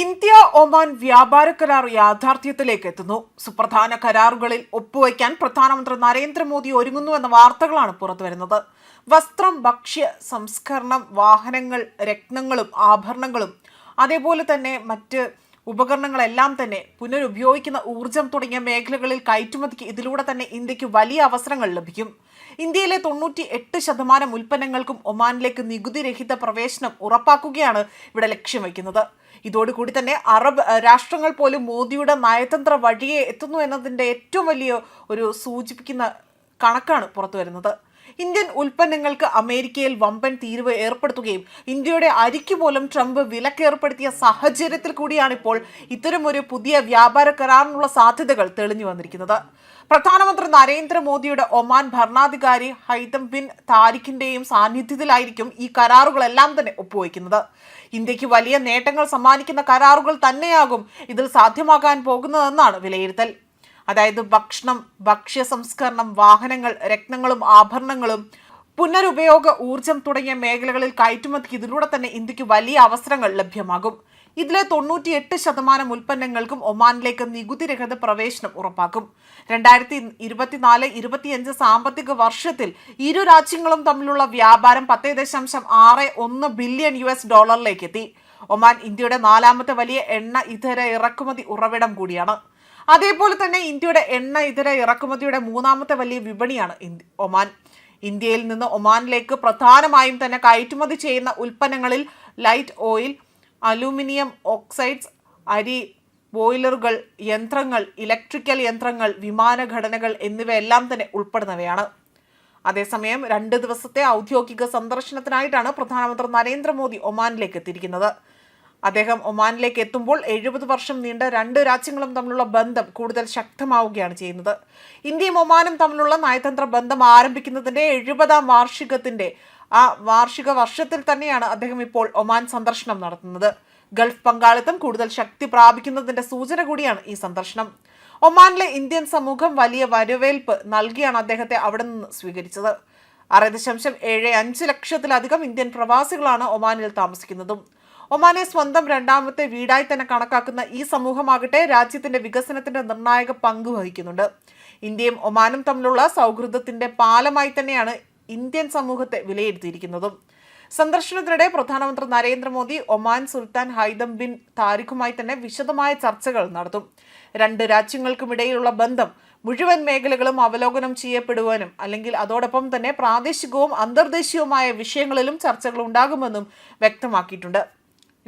India Oman വ്യാപാര കരാർ യാഥാർത്ഥ്യത്തിലേക്ക് എത്തുന്നു സുപ്രധാന കരാറുകളിൽ ഒപ്പുവയ്ക്കാൻ പ്രധാനമന്ത്രി നരേന്ദ്രമോദി ഒരുങ്ങുന്നുവെന്ന വാർത്തകളാണ് പുറത്തുവരുന്നത്. വസ്ത്രം ഭക്ഷ്യ സംസ്കരണം വാഹനങ്ങൾ രത്നങ്ങളും ആഭരണങ്ങളും അതേപോലെ തന്നെ മറ്റ് ഉപകരണങ്ങളെല്ലാം തന്നെ പുനരുപയോഗിക്കുന്ന ഊർജം തുടങ്ങിയ മേഖലകളിൽ കയറ്റുമതിക്ക് ഇതിലൂടെ തന്നെ ഇന്ത്യയ്ക്ക് വലിയ അവസരങ്ങൾ ലഭിക്കും. ഇന്ത്യയിലെ തൊണ്ണൂറ്റി എട്ട് ശതമാനം ഉൽപ്പന്നങ്ങൾക്കും ഒമാനിലേക്ക് നികുതി രഹിത പ്രവേശനം ഉറപ്പാക്കുകയാണ് ഇവിടെ ലക്ഷ്യം വയ്ക്കുന്നത്. ഇതോടുകൂടി തന്നെ അറബ് രാഷ്ട്രങ്ങൾ പോലും മോദിയുടെ നയതന്ത്ര വഴിയെ എത്തുന്നു എന്നതിന്റെ ഏറ്റവും വലിയ ഒരു സൂചിപ്പിക്കുന്ന കണക്കാണ് പുറത്തു വരുന്നത് ഇന്ത്യൻ ഉൽപ്പന്നങ്ങൾക്ക് അമേരിക്കയിൽ വമ്പൻ തീരുവ ഏർപ്പെടുത്തുകയും ഇന്ത്യയുടെ അരിക്ക് പോലും ട്രംപ് വിലക്കേർപ്പെടുത്തിയ സാഹചര്യത്തിൽ കൂടിയാണ് ഇപ്പോൾ ഇത്തരമൊരു പുതിയ വ്യാപാര കരാറിനുള്ള സാധ്യതകൾ തെളിഞ്ഞു വന്നിരിക്കുന്നത്. പ്രധാനമന്ത്രി നരേന്ദ്രമോദിയുടെ ഒമാൻ ഭരണാധികാരി ഹൈതം ബിൻ താരിഖിന്റെയും സാന്നിധ്യത്തിലായിരിക്കും ഈ കരാറുകളെല്ലാം തന്നെ ഒപ്പുവയ്ക്കുന്നത്. ഇന്ത്യയ്ക്ക് വലിയ നേട്ടങ്ങൾ സമ്മാനിക്കുന്ന കരാറുകൾ തന്നെയാകും ഇതിൽ സാധ്യമാകാൻ പോകുന്നതെന്നാണ് വിലയിരുത്തൽ. അതായത് ഭക്ഷണം ഭക്ഷ്യ സംസ്കരണം വാഹനങ്ങൾ രത്നങ്ങളും ആഭരണങ്ങളും പുനരുപയോഗ ഊർജം തുടങ്ങിയ മേഖലകളിൽ കയറ്റുമതിക്ക് ഇതിലൂടെ തന്നെ ഇന്ത്യയ്ക്ക് വലിയ അവസരങ്ങൾ ലഭ്യമാകും. ഇതിലെ തൊണ്ണൂറ്റിയെട്ട് ശതമാനം ഉൽപ്പന്നങ്ങൾക്കും ഒമാനിലേക്ക് നികുതി രഹിത പ്രവേശനം ഉറപ്പാക്കും. രണ്ടായിരത്തി ഇരുപത്തിനാല് ഇരുപത്തിയഞ്ച് സാമ്പത്തിക വർഷത്തിൽ ഇരു രാജ്യങ്ങളും തമ്മിലുള്ള വ്യാപാരം പത്തേ ദശാംശം ആറ് ഒന്ന് ബില്യൺ യു എസ് ഡോളറിലേക്ക് എത്തി. ഒമാൻ ഇന്ത്യയുടെ നാലാമത്തെ വലിയ എണ്ണ ഇതര ഇറക്കുമതി ഉറവിടം കൂടിയാണ്. അതേപോലെ തന്നെ ഇന്ത്യയുടെ എണ്ണ ഇതര ഇറക്കുമതിയുടെ മൂന്നാമത്തെ വലിയ വിപണിയാണ് ഒമാൻ. ഇന്ത്യയിൽ നിന്ന് ഒമാനിലേക്ക് പ്രധാനമായും തന്നെ കയറ്റുമതി ചെയ്യുന്ന ഉൽപ്പന്നങ്ങളിൽ ലൈറ്റ് ഓയിൽ അലൂമിനിയം ഓക്സൈഡ്സ് അരി ബോയിലറുകൾ യന്ത്രങ്ങൾ ഇലക്ട്രിക്കൽ യന്ത്രങ്ങൾ വിമാന ഘടനകൾ എന്നിവയെല്ലാം തന്നെ ഉൾപ്പെടുന്നവയാണ്. അതേസമയം രണ്ട് ദിവസത്തെ ഔദ്യോഗിക സന്ദർശനത്തിനായിട്ടാണ് പ്രധാനമന്ത്രി നരേന്ദ്രമോദി ഒമാനിലേക്ക് എത്തിയിരിക്കുന്നത്. അദ്ദേഹം ഒമാനിലേക്ക് എത്തുമ്പോൾ എഴുപത് വർഷം നീണ്ട രണ്ട് രാജ്യങ്ങളും തമ്മിലുള്ള ബന്ധം കൂടുതൽ ശക്തമാവുകയാണ് ചെയ്യുന്നത്. ഇന്ത്യയും ഒമാനും തമ്മിലുള്ള നയതന്ത്ര ബന്ധം ആരംഭിക്കുന്നതിന്റെ എഴുപതാം വാർഷികത്തിന്റെ ആ വാർഷിക വർഷത്തിൽ തന്നെയാണ് അദ്ദേഹം ഇപ്പോൾ ഒമാൻ സന്ദർശനം നടത്തുന്നത്. ഗൾഫ് പങ്കാളിത്തം കൂടുതൽ ശക്തി പ്രാപിക്കുന്നതിന്റെ സൂചന കൂടിയാണ് ഈ സന്ദർശനം. ഒമാനിലെ ഇന്ത്യൻ സമൂഹം വലിയ വരവേൽപ്പ് നൽകിയാണ് അദ്ദേഹത്തെ അവിടെ നിന്ന് സ്വീകരിച്ചത്. ആറ് ദശാംശം ഏഴ് അഞ്ച് ലക്ഷത്തിലധികം ഇന്ത്യൻ പ്രവാസികളാണ് ഒമാനിൽ താമസിക്കുന്നതും. ഒമാനെ സ്വന്തം രണ്ടാമത്തെ വീടായി തന്നെ കണക്കാക്കുന്ന ഈ സമൂഹമാകട്ടെ രാജ്യത്തിന്റെ വികസനത്തിന്റെ നിർണായക പങ്ക് വഹിക്കുന്നുണ്ട്. ഇന്ത്യയും ഒമാനും തമ്മിലുള്ള സൗഹൃദത്തിന്റെ പാലമായി തന്നെയാണ് ഇന്ത്യൻ സമൂഹത്തെ വിലയിരുത്തിയിരിക്കുന്നതും. സന്ദർശനത്തിനിടെ പ്രധാനമന്ത്രി നരേന്ദ്രമോദി ഒമാൻ സുൽത്താൻ ഹൈദം ബിൻ താരിഖുമായി തന്നെ വിശദമായ ചർച്ചകൾ നടത്തും. രണ്ട് രാജ്യങ്ങൾക്കുമിടയിലുള്ള ബന്ധം മുഴുവൻ മേഖലകളും അവലോകനം ചെയ്യപ്പെടുവാനും അല്ലെങ്കിൽ അതോടൊപ്പം തന്നെ പ്രാദേശികവും അന്തർദേശീയവുമായ വിഷയങ്ങളിലും ചർച്ചകൾ ഉണ്ടാകുമെന്നും വ്യക്തമാക്കിയിട്ടുണ്ട്.